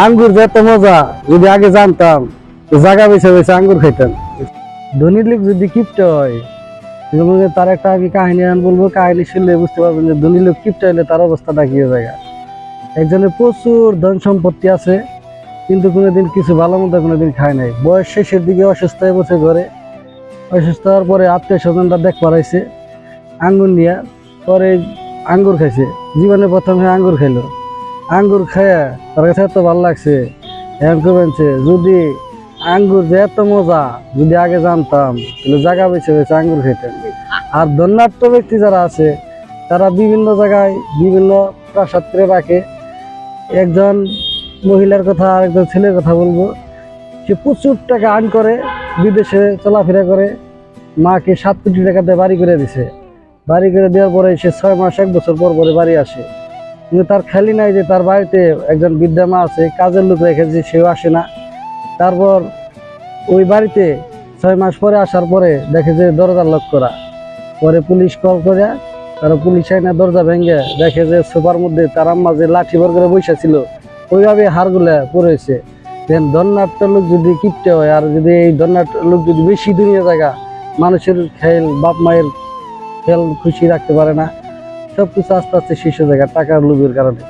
আঙ্গুর যে এত মজা, যদি আগে জানতাম জায়গা বেছে বেছে আঙ্গুর খাইতাম। ধনীর লোক যদি কিপটে হয় তার একটা আমি কাহিনী আন বলব, কাহিনী শুনলে বুঝতে পারবেন যে ধনী লোক কিপটে হলে তার অবস্থাটা কি হয়ে যায়। একজনের প্রচুর ধন সম্পত্তি আছে, কিন্তু কোনোদিন কিছু ভালো মন্দ কোনোদিন খায় নাই। বয়স শেষের দিকে অসুস্থ হয়ে বসে ঘরে। অসুস্থ হওয়ার পরে আত্মীয় স্বজনরা দেখ পারাইছে আঙ্গুর নিয়ে, পরে আঙ্গুর খাইছে। জীবনে প্রথমে আঙ্গুর খাইলো। আঙ্গুর খায়া কাছে এত ভালো লাগছে। এখন কমেছে যদি আঙ্গুর যে এত মজা, যদি আগে জানতাম, তাহলে জায়গা বেছে বেছে আঙ্গুর খাইতাম আর ধন্যাট্য ব্যক্তি যারা আছে, তারা বিভিন্ন জায়গায় বিভিন্ন প্রাসাদ করে রাখে। একজন মহিলার কথা আর একজন ছেলের কথা বলব। সে প্রচুর টাকা আর্ন করে, বিদেশে চলাফেরা করে। মাকে সাত কোটি টাকাতে বাড়ি করে দিছে। বাড়ি করে দেওয়ার পরে সে ছয় মাস, এক বছর পর পরে বাড়ি আসে। কিন্তু তার খালি নাই যে তার বাড়িতে একজন বৃদ্ধা মা আছে, কাজের লোক রেখেছে সেও আসে না। তারপর ওই বাড়িতে ছয় মাস পরে আসার পরে দেখে যে দরজা লক করা। পরে পুলিশ কল করে তারা পুলিশ আইনা দরজা ভেঙে দেখে যে সোফার মধ্যে তার আম্মা যে লাঠি ভর করে বসে ছিল, ওইভাবে হাড়গুলা পড়েছে দেন দন্নাট্য লোক যদি কিপটে হয়, আর যদি এই দন্নাট্য লোক যদি বেশি দুনিয়া জায়গা, মানুষের খেল বাপ মায়ের খেল খুশি রাখতে পারে না। সব কিছু আস্তে আস্তে শীর্ষ জায়গা টাকার লোভের কারণে।